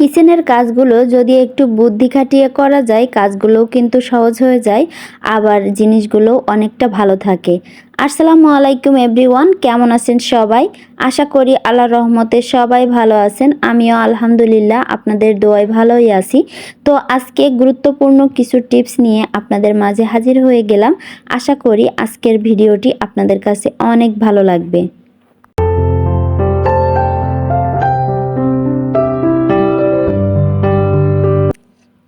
কিচেনের কাজগুলো যদি একটু বুদ্ধি খাটিয়ে করা যায়, কাজগুলোও কিন্তু সহজ হয়ে যায়, আবার জিনিসগুলো অনেকটা ভালো থাকে। আসসালামু আলাইকুম এভরিওয়ান, কেমন আছেন সবাই? আশা করি আল্লাহ রহমতে সবাই ভালো আছেন, আমিও আলহামদুলিল্লাহ আপনাদের দোয়ায় ভালোই আছি। তো আজকে গুরুত্বপূর্ণ কিছু টিপস নিয়ে আপনাদের মাঝে হাজির হয়ে গেলাম। আশা করি আজকের ভিডিওটি আপনাদের কাছে অনেক ভালো লাগবে।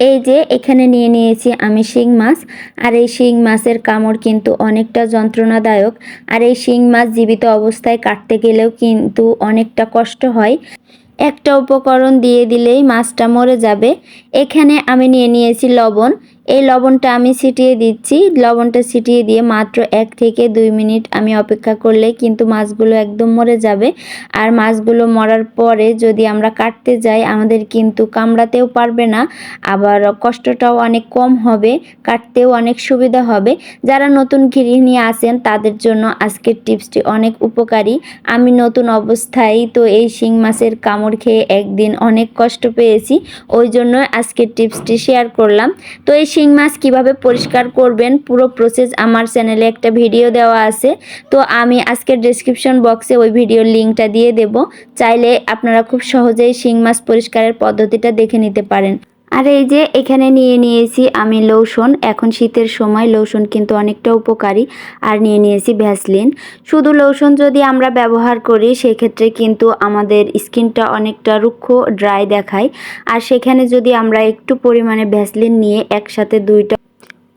এই যে এখানে নিয়ে নিয়েছি আমি শিং মাছ, আর এই শিং মাছের কামড় কিন্তু অনেকটা যন্ত্রণাদায়ক। আর এই শিং মাছ জীবিত অবস্থায় কাটতে গেলেও কিন্তু অনেকটা কষ্ট হয়। একটা উপকরণ দিয়ে দিলেই মাছটা মরে যাবে। এখানে আমি নিয়ে নিয়েছি লবণ। এই লবণটা আমি ছিটিয়ে দিচ্ছি। লবণটা ছিটিয়ে দিয়ে মাত্র এক থেকে দুই মিনিট আমি অপেক্ষা করলে কিন্তু মাছগুলো একদম মরে যাবে। আর মাছগুলো মরার পরে যদি আমরা কাটতে যাই, আমাদের কিন্তু কামড়াতেও পারবে না, আবার কষ্টটাও অনেক কম হবে, কাটতেও অনেক সুবিধা হবে। যারা নতুন গৃহিণী আছেন, তাদের জন্য আজকের টিপসটি অনেক উপকারী। আমি নতুন অবস্থায় তো এই শিং মাছের কামড় খেয়ে একদিন অনেক কষ্ট পেয়েছি, ওই জন্য আজকের টিপসটি শেয়ার করলাম। তো এই শিং মাছ কীভাবে পরিষ্কার করবেন পুরো প্রসেস আমার চ্যানেলে একটা ভিডিও দেওয়া আছে। তো আমি আজকের ডেসক্রিপশন বক্সে ওই ভিডিওর লিঙ্কটা দিয়ে দেব। চাইলে আপনারা খুব সহজেই শিং মাছ পরিষ্কারের পদ্ধতিটা দেখে নিতে পারেন। আর এই যে এখানে নিয়ে নিয়েছি আমি লোশন এখন শীতের সময় লোশন কিন্তু অনেকটা উপকারী। আর নিয়ে নিয়েছি ভ্যাসলিন। শুধু লোশন যদি আমরা ব্যবহার করি, সেক্ষেত্রে কিন্তু আমাদের স্কিনটা অনেকটা রুক্ষ, ড্রাই দেখায়। আর সেখানে যদি আমরা একটু পরিমাণে ভ্যাসলিন নিয়ে একসাথে দুইটা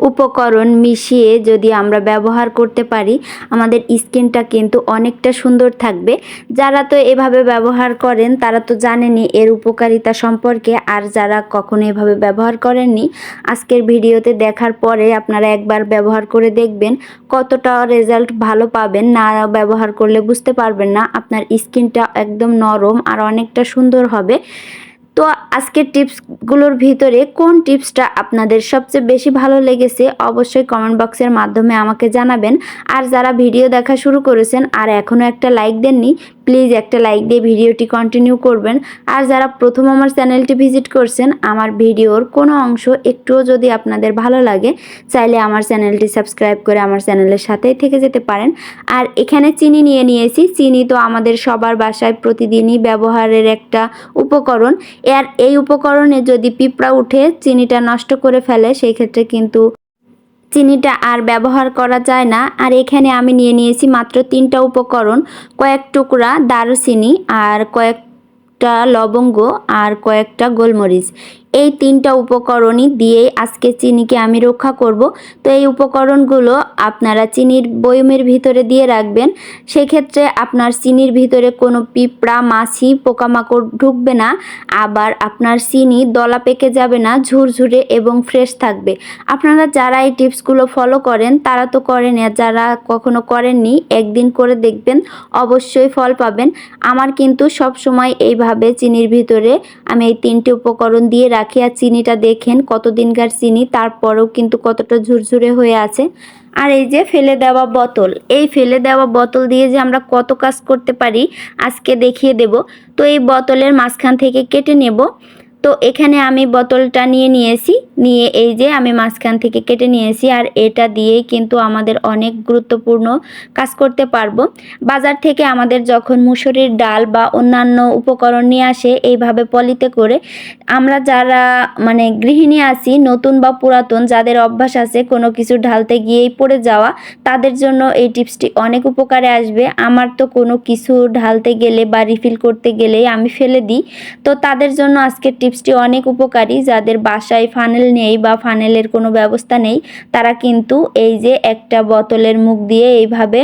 উপকরণ মিশিয়ে যদি আমরা ব্যবহার করতে পারি, আমাদের স্কিনটা কিন্তু অনেকটা সুন্দর থাকবে। যারা তো এভাবে ব্যবহার করেন, তারা তো জানেনই এর উপকারিতা সম্পর্কে। আর যারা কখনো এভাবে ব্যবহার করেননি, আজকের ভিডিওতে দেখার পরে আপনারা একবার ব্যবহার করে দেখবেন কতটা রেজাল্ট ভালো পাবেন। না ব্যবহার করলে বুঝতে পারবেন না, আপনার স্কিনটা একদম নরম আর অনেকটা সুন্দর হবে। তো আজকের টিপসগুলোর ভিতরে কোন টিপসটা আপনাদের সবচেয়ে বেশি ভালো লেগেছে অবশ্যই কমেন্ট বক্সের মাধ্যমে আমাকে জানাবেন। আর যারা ভিডিও দেখা শুরু করেছেন আর এখনও একটা লাইক দেননি প্লিজ একটা লাইক দিয়ে ভিডিওটি কন্টিনিউ করবেন। আর যারা প্রথম আমার চ্যানেলটি ভিজিট করছেন, আমার ভিডিওর কোনো অংশ একটুও যদি আপনাদের ভালো লাগে, চাইলে আমার চ্যানেলটি সাবস্ক্রাইব করে আমার চ্যানেলের সাথেই থেকে যেতে পারেন। আর এখানে চিনি নিয়ে নিয়েছি। চিনি তো আমাদের সবার বাসায় প্রতিদিনই ব্যবহারের একটা উপকরণ। আর এই উপকরণে যদি পিঁপড়া উঠে চিনিটা নষ্ট করে ফেলে, সেই ক্ষেত্রে কিন্তু চিনিটা আর ব্যবহার করা যায় না। আর এখানে আমি নিয়ে নিয়েছি মাত্র তিনটা উপকরণ, কয়েক টুকরা দারুচিনি আর কয়েকটা লবঙ্গ আর কয়েকটা গোলমরিচ। এই তিনটা উপকরণই দিয়ে আজকে চিনিকে আমি রক্ষা করব। তো এই উপকরণগুলো আপনারা চিনির বয়মের ভিতরে দিয়ে রাখবেন। সেক্ষেত্রে আপনার চিনির ভিতরে কোনো পিঁপড়া, মাছি, পোকামাকড় ঢুকবে না। আবার আপনার চিনি দলা পেকে যাবে না, ঝুরঝুরে এবং ফ্রেশ থাকবে। আপনারা যারা এই টিপসগুলো ফলো করেন, তারা তো করেন যারা কখনো করেননি, একদিন করে দেখবেন, অবশ্যই ফল পাবেন। আমার কিন্তু সব সময় এইভাবে চিনির ভিতরে আমি এই তিনটি উপকরণ দিয়ে রাখি। আর চিনিটা দেখেন কতদিনকার চিনি, তারপরেও কিন্তু কতটা ঝুরঝুরে হয়ে আছে। আর এই যে ফেলে দেওয়া বোতল, এই ফেলে দেওয়া বোতল দিয়ে যে আমরা কত কাজ করতে পারি, আজকে দেখিয়ে দেব। তো এই বোতলের মাঝখান থেকে কেটে নেব। তো এখানে আমি বোতলটা নিয়ে নিয়েছি। নিয়ে এই যে আমি মাঝখান থেকে কেটে নিয়েছি আর এটা দিয়েই কিন্তু আমাদের অনেক গুরুত্বপূর্ণ কাজ করতে পারব। বাজার থেকে আমাদের যখন মুসুরির ডাল বা অন্যান্য উপকরণ নিয়ে আসে এইভাবে পলিতে করে, আমরা যারা মানে গৃহিণী আছি, নতুন বা পুরাতন, যাদের অভ্যাস আছে কোনো কিছু ঢালতে গিয়েই পড়ে যাওয়া, তাদের জন্য এই টিপসটি অনেক উপকারে আসবে। আমার তো কোনো কিছু ঢালতে গেলে বা রিফিল করতে গেলেই আমি ফেলে দিই। তো তাদের জন্য আজকের টিপসটি অনেক উপকারী। যাদের বাসায় ফানেল নেই বা ফানেলের কোনো ব্যবস্থা নেই, তারা কিন্তু এই যে একটা বোতলের মুখ দিয়ে এইভাবে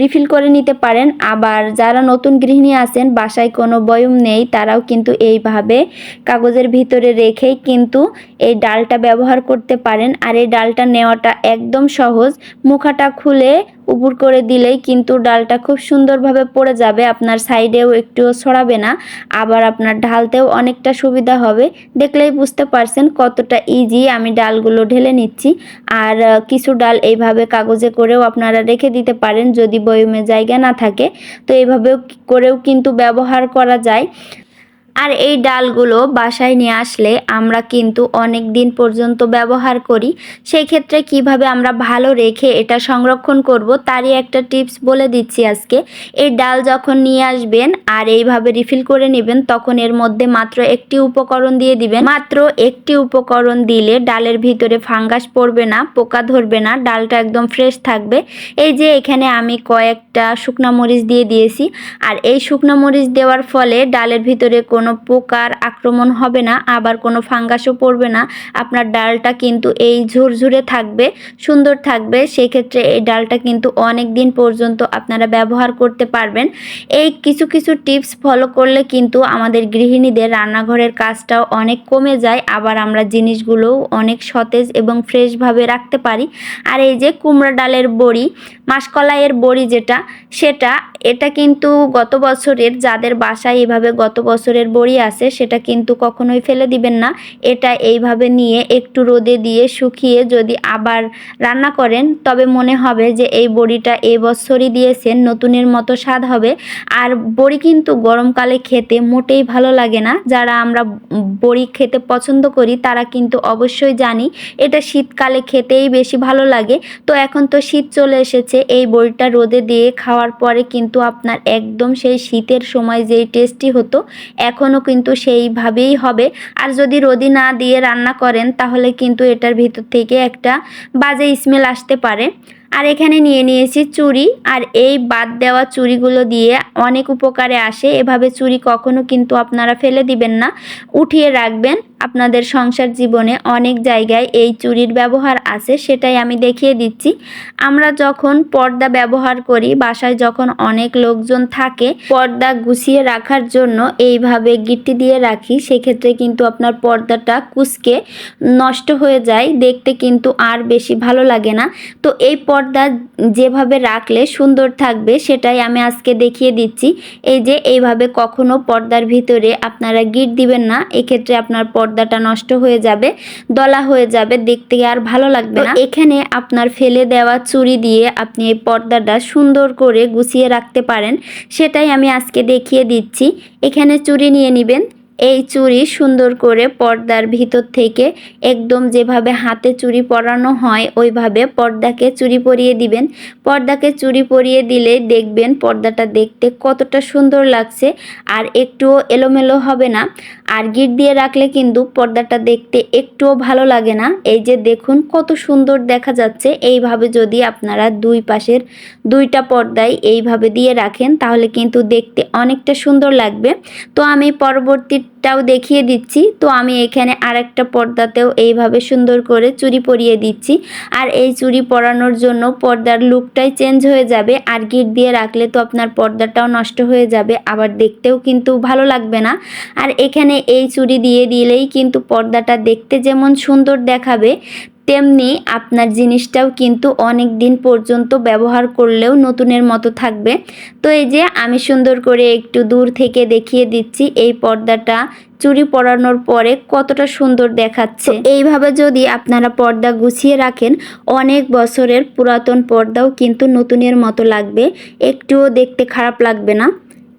রিফিল করে নিতে পারেন। আবার যারা নতুন গৃহিণী আছেন, বাসায় কোনো বয়ম নেই, তারাও কিন্তু এইভাবে কাগজের ভিতরে রেখেই কিন্তু এই ডালটা ব্যবহার করতে পারেন। আর এই ডালটা নেওয়াটা একদম সহজ। মুখাটা খুলে উপর করে দিলেই কিন্তু ডালটা খুব সুন্দরভাবে পড়ে যাবে। আপনার সাইডেও একটুও ছড়াবে না, আবার আপনার ঢালতেও অনেকটা সুবিধা হবে। দেখলেই বুঝতে পারছেন কতটা ইজি আমি ডালগুলো ঢেলে নিচ্ছি। আর কিছু ডাল এইভাবে কাগজে করেও আপনারা রেখে দিতে পারেন যদি বয়মে জায়গা না থাকে। তো এইভাবেও করেও কিন্তু ব্যবহার করা যায়। আর এই ডালগুলো বাসায় নিয়ে আসলে আমরা কিন্তু অনেক দিন পর্যন্ত ব্যবহার করি। সেই ক্ষেত্রে কীভাবে আমরা ভালো রেখে এটা সংরক্ষণ করব তারই একটা টিপস বলে দিচ্ছি আজকে। এই ডাল যখন নিয়ে আসবেন আর এইভাবে রিফিল করে নেবেন, তখন এর মধ্যে মাত্র একটি উপকরণ দিয়ে দিবেন। মাত্র একটি উপকরণ দিলে ডালের ভিতরে ফাঙ্গাস পড়বে না, পোকা ধরবে না, ডালটা একদম ফ্রেশ থাকবে। এই যে এখানে আমি কয়েকটা শুকনা মরিচ দিয়ে দিয়েছি। আর এই শুকনো মরিচ দেওয়ার ফলে ডালের ভিতরে কোনো পোকার আক্রমণ হবে না, আবার কোনো ফাঙ্গাসও পড়বে না। আপনার ডালটা কিন্তু এই ঝুরঝুরে থাকবে, সুন্দর থাকবে। সেক্ষেত্রে এই ডালটা কিন্তু অনেক দিন পর্যন্ত আপনারা ব্যবহার করতে পারবেন। এই কিছু কিছু টিপস ফলো করলে কিন্তু আমাদের গৃহিণীদের রান্নাঘরের কাজটাও অনেক কমে যায়, আবার আমরা জিনিসগুলোও অনেক সতেজ এবং ফ্রেশভাবে রাখতে পারি। আর এই যে কুমড়া ডালের বড়ি, মাসকলাইয়ের বড়ি যেটা, সেটা এটা কিন্তু গত বছরের, যাদের বাসায় এভাবে গত বছরের বড়ি আছে, সেটা কিন্তু কখনোই ফেলে দিবেন না। এটা এইভাবে নিয়ে একটু রোদে দিয়ে শুকিয়ে যদি আবার রান্না করেন, তবে মনে হবে যে এই বড়িটা এই বছরই দিয়েছেন, নতুনের মতো স্বাদ হবে। আর বড়ি কিন্তু গরমকালে খেতে মোটেই ভালো লাগে না। যারা আমরা বড়ি খেতে পছন্দ করি, তারা কিন্তু অবশ্যই জানি, এটা শীতকালে খেতেই বেশি ভালো লাগে। তো এখন তো শীত চলে এসেছে, এই বড়িটা রোদে দিয়ে খাওয়ার পরে কিন্তু আপনার একদম সেই শীতের সময় যেই টেস্টি হতো, এখনও কিন্তু সেইভাবেই হবে। আর যদি রোদি না দিয়ে রান্না করেন, তাহলে কিন্তু এটার ভিতর থেকে একটা বাজে স্মেল আসতে পারে। আর এখানে নিয়ে নিয়েছি চুড়ি, আর এই বাদ দেওয়া চুড়িগুলো দিয়ে অনেক উপকারে আসে। এভাবে চুড়ি কখনো কিন্তু আপনারা ফেলে দিবেন না, উঠিয়ে রাখবেন। আপনাদের সংসার জীবনে অনেক জায়গায় এই চুরির ব্যবহার আছে, সেটাই আমি দেখিয়ে দিচ্ছি। আমরা যখন পর্দা ব্যবহার করি, বাসায় যখন অনেক লোকজন থাকে, পর্দা গুছিয়ে রাখার জন্য এইভাবে গিট্টি দিয়ে রাখি, সেক্ষেত্রে কিন্তু আপনার পর্দাটা কুচকে নষ্ট হয়ে যায়। দেখতে কিন্তু আর বেশি ভালো লাগে না। তো এই পর্দা যেভাবে রাখলে সুন্দর থাকবে, সেটাই আমি আজকে দেখিয়ে দিচ্ছি। এই যে, এইভাবে কখনো পর্দার ভিতরে আপনারা গিট দিবেন না, এক্ষেত্রে আপনার পর্দাটা নষ্ট হয়ে যাবে, দলা হয়ে যাবে, দেখতে আর ভালো লাগবে না। এখানে আপনার ফেলে দেওয়া চুড়ি দিয়ে আপনি এই পর্দাটা সুন্দর করে গুছিয়ে রাখতে পারেন, সেটাই আমি আজকে দেখিয়ে দিচ্ছি। এখানে চুড়ি নিয়ে নেবেন এই চুড়ি সুন্দর করে পর্দার ভিতর থেকে একদম যেভাবে হাতে চুড়ি পরানো হয়, ওইভাবে পর্দাকে চুড়ি পরিয়ে দিবেন। পর্দাকে চুড়ি পরিয়ে দিলে দেখবেন পর্দাটা দেখতে কতটা সুন্দর লাগছে আর একটুও এলোমেলো হবে না। আর গিট দিয়ে রাখলে কিন্তু পর্দাটা দেখতে একটুও ভালো লাগে না। এই যে দেখুন কত সুন্দর দেখা যাচ্ছে। এইভাবে যদি আপনারা দুই পাশের দুইটা পর্দায় এইভাবে দিয়ে রাখেন, তাহলে কিন্তু দেখতে অনেকটা সুন্দর লাগবে। তো আমি পরবর্তীটাও দেখিয়ে দিচ্ছি। তো আমি এখানে আরেকটা পর্দাতেও এইভাবে সুন্দর করে চুরি পরিয়ে দিচ্ছি। আর এই চুরি পরানোর জন্য পর্দার লুকটাই চেঞ্জ হয়ে যাবে। আর গিট দিয়ে রাখলে তো আপনার পর্দাটাও নষ্ট হয়ে যাবে। আবার দেখতেও কিন্তু ভালো লাগবে না। আর এখানে এই চুরি দিয়ে দিলেই কিন্তু পর্দাটা দেখতে যেমন সুন্দর দেখাবে তেমনি আপনার জিনিসটাও কিন্তু অনেক দিন পর্যন্ত ব্যবহার করলেও নতুনের মতো থাকবে। তো এই যে আমি সুন্দর করে একটু দূর থেকে দেখিয়ে দিচ্ছি এই পর্দাটা চুরি পরানোর পরে কতটা সুন্দর দেখাচ্ছে। এইভাবে যদি আপনারা পর্দা গুছিয়ে রাখেন, অনেক বছরের পুরাতন পর্দাও কিন্তু নতুনের মতো লাগবে। একটুও দেখতে খারাপ লাগবে না।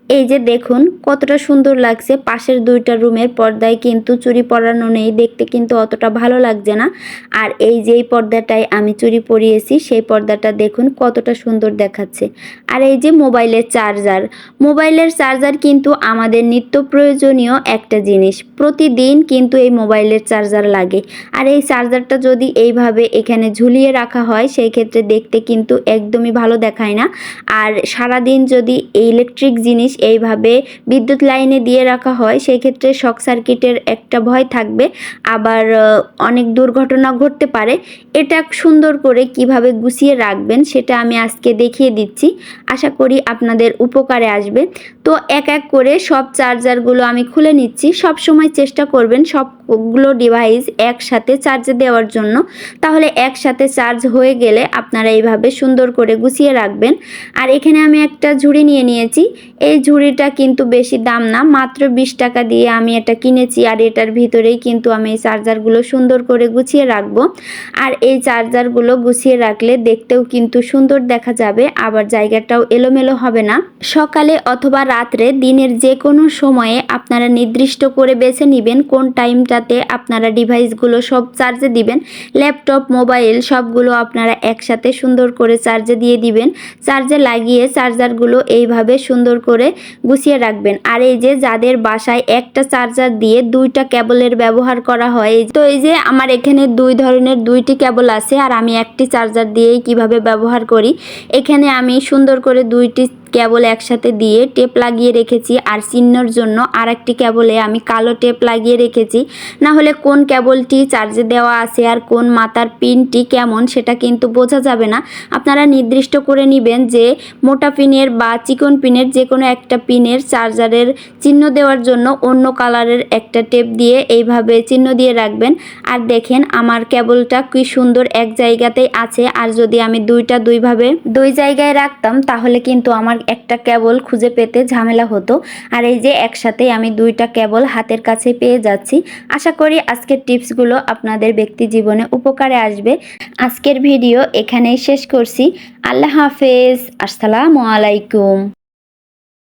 এই যে দেখুন, কতটা সুন্দর লাগছে। পাশের দুইটা রুমের পর্দায় কিন্তু চুরি পরানো নেই। দেখতে কিন্তু অতটা ভালো লাগছে না। আর এই যেই পর্দাটায় আমি চুরি পরিয়েছি, সেই পর্দাটা দেখুন কতটা সুন্দর দেখাচ্ছে। আর এই যে মোবাইলের চার্জার মোবাইলের চার্জার কিন্তু আমাদের নিত্য প্রয়োজনীয় একটা জিনিস। প্রতিদিন কিন্তু এই মোবাইলের চার্জার লাগে। আর এই চার্জারটা যদি এইভাবে এখানে ঝুলিয়ে রাখা হয়, সেই ক্ষেত্রে দেখতে কিন্তু একদমই ভালো দেখায় না। আর সারাদিন যদি ইলেকট্রিক জিনিস এইভাবে বিদ্যুৎ লাইনে দিয়ে রাখা হয় সেই ক্ষেত্রে শক সার্কিটের একটা ভয় থাকবে। আবার অনেক দুর্ঘটনা ঘটতে পারে। এটা সুন্দর করে কীভাবে গুছিয়ে রাখবেন সেটা আমি আজকে দেখিয়ে দিচ্ছি। আশা করি আপনাদের উপকারে আসবে। তো এক এক করে সব চার্জারগুলো আমি খুলে নিচ্ছি। সব সময় চেষ্টা করবেন সবগুলো ডিভাইস একসাথে চার্জে দেওয়ার জন্য। তাহলে একসাথে চার্জ হয়ে গেলে আপনারা এইভাবে সুন্দর করে গুছিয়ে রাখবেন। আর এখানে আমি একটা ঝুড়ি নিয়ে নিয়েছি। এই ঝুড়িটা কিন্তু বেশি দাম না, মাত্র বিশ টাকা দিয়ে আমি এটা কিনেছি আর এটার ভিতরেই কিন্তু আমি এই চার্জারগুলো সুন্দর করে গুছিয়ে রাখব। আর এই চার্জারগুলো গুছিয়ে রাখলে দেখতেও কিন্তু সুন্দর দেখা যাবে, আবার জায়গাটাও এলোমেলো হবে না। সকালে অথবা রাত্রে দিনের যে কোনো সময়ে আপনারা নির্দিষ্ট করে বেছে নেবেন কোন টাইমটাতে আপনারা ডিভাইসগুলো সব চার্জে দিবেন। ল্যাপটপ, মোবাইল সবগুলো আপনারা একসাথে সুন্দর করে চার্জে দিয়ে দিবেন। চার্জে লাগিয়ে চার্জারগুলো এইভাবে সুন্দর করে গুছিয়ে রাখবেন। আর এই যে যাদের বাসায় একটা চার্জার দিয়ে দুইটা কেবলের ব্যবহার করা হয় তো এই যে আমার এখানে দুই ধরনের দুইটি কেবল আছে আর আমি একটি চার্জার দিয়েই কীভাবে ব্যবহার করি, এখানে আমি সুন্দর করে দুইটি কেবল একসাথে দিয়ে টেপ লাগিয়ে রেখেছি। আর চিহ্নর জন্য আর একটি কেবলে আমি কালো টেপ লাগিয়ে রেখেছি। না হলে কোন কেবলটি চার্জে দেওয়া আছে আর কোন মাথার পিনটি কেমন সেটা কিন্তু বোঝা যাবে না। আপনারা নির্দিষ্ট করে নেবেন যে মোটা পিনের বা চিকন পিনের যে কোনো একটা পিনের চার্জারের চিহ্ন দেওয়ার জন্য অন্য কালারের একটা টেপ দিয়ে এইভাবে চিহ্ন দিয়ে রাখবেন। আর দেখেন আমার কেবলটা কি সুন্দর এক জায়গাতেই আছে। আর যদি আমি দুইটা দুইভাবে দুই জায়গায় রাখতাম তাহলে কিন্তু আমার একটা কেবল খুঁজে পেতে ঝামেলা হতো। আর এই যে একসাথে আমি দুইটা কেবল হাতের কাছে পেয়ে যাচ্ছি। আশা করি আজকের টিপসগুলো আপনাদের ব্যক্তি জীবনে উপকারে আসবে। আজকের ভিডিও এখানেই শেষ করছি। আল্লাহ হাফেজ। আসসালামু আলাইকুম।